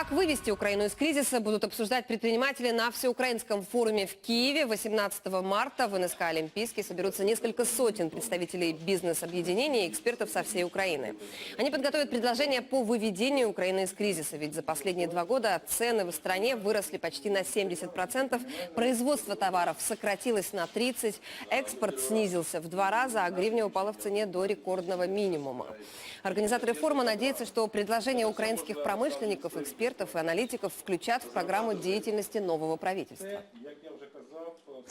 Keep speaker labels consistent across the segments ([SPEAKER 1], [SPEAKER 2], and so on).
[SPEAKER 1] Как вывести Украину из кризиса, будут обсуждать предприниматели на всеукраинском форуме в Киеве. 18 марта в НСК «Олимпийский» соберутся несколько сотен представителей бизнес-объединений и экспертов со всей Украины. Они подготовят предложения по выведению Украины из кризиса, ведь за последние два года цены в стране выросли почти на 70%, производство товаров сократилось на 30%, экспорт снизился в два раза, а гривня упала в цене до рекордного минимума. Организаторы форума надеются, что предложения украинских промышленников, экспертов и аналитиков включат в программу деятельности нового правительства.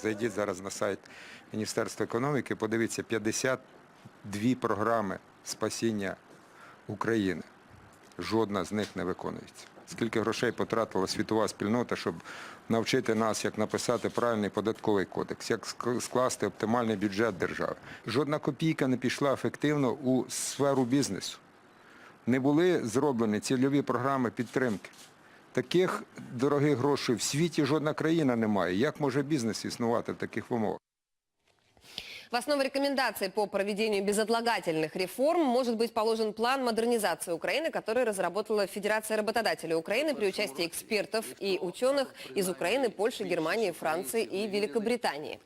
[SPEAKER 2] Зайдіть зараз на сайт Міністерства економіки, подивіться 52 програми спасіння України. Жодна з них не виконується. Скільки грошей потратила світова спільнота, щоб навчити нас, як написати правильний податковий кодекс, як скласти оптимальний бюджет держави. Жодна копійка не пішла ефективно у сферу бізнесу. Не були зроблені цільові програми підтримки. Таких дорогих грошей в світі жодна країна не має. Як може бізнес існувати в таких умовах?
[SPEAKER 1] В основу рекомендаций по проведению безотлагательных реформ может быть положен план модернизации Украины, который разработала Федерация работодателей Украины при участии экспертов и ученых из Украины, Польши, Германии, Франции и Великобритании.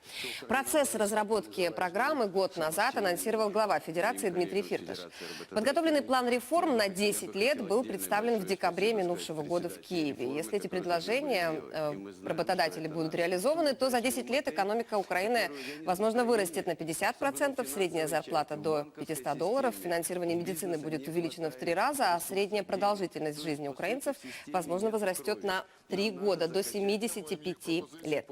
[SPEAKER 1] Процесс разработки программы год назад анонсировал глава Федерации Дмитрий Фирташ. Подготовленный план реформ на 10 лет был представлен в декабре минувшего года в Киеве. Если эти предложения э, работодателей будут реализованы, то за 10 лет экономика Украины, возможно, вырастет на 50%, средняя зарплата до 500 долларов, финансирование медицины будет увеличено в три раза, а средняя продолжительность жизни украинцев, возможно, возрастет на 3 года, до 75 лет.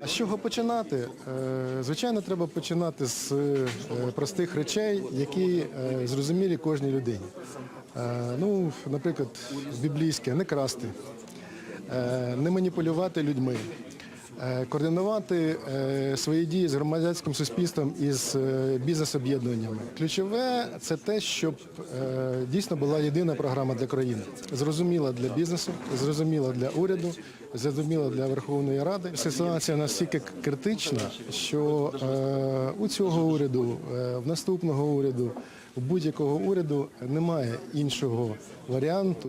[SPEAKER 3] А з чого починати? Е, Звичайно, треба починати з е, простих речей, які е, зрозумілі кожній людині. Ну, наприклад, біблійське не красти, не маніпулювати людьми, координувати е, свої дії з громадянським суспільством і з е, бізнес-об'єднаннями. Ключове це те, щоб е, дійсно була єдина програма для країни, зрозуміла для бізнесу, зрозуміла для уряду, зрозуміла для Верховної Ради. Ситуація настільки критична, що е, у цього уряду, е, в наступного уряду, у будь-якого уряду немає іншого варіанту.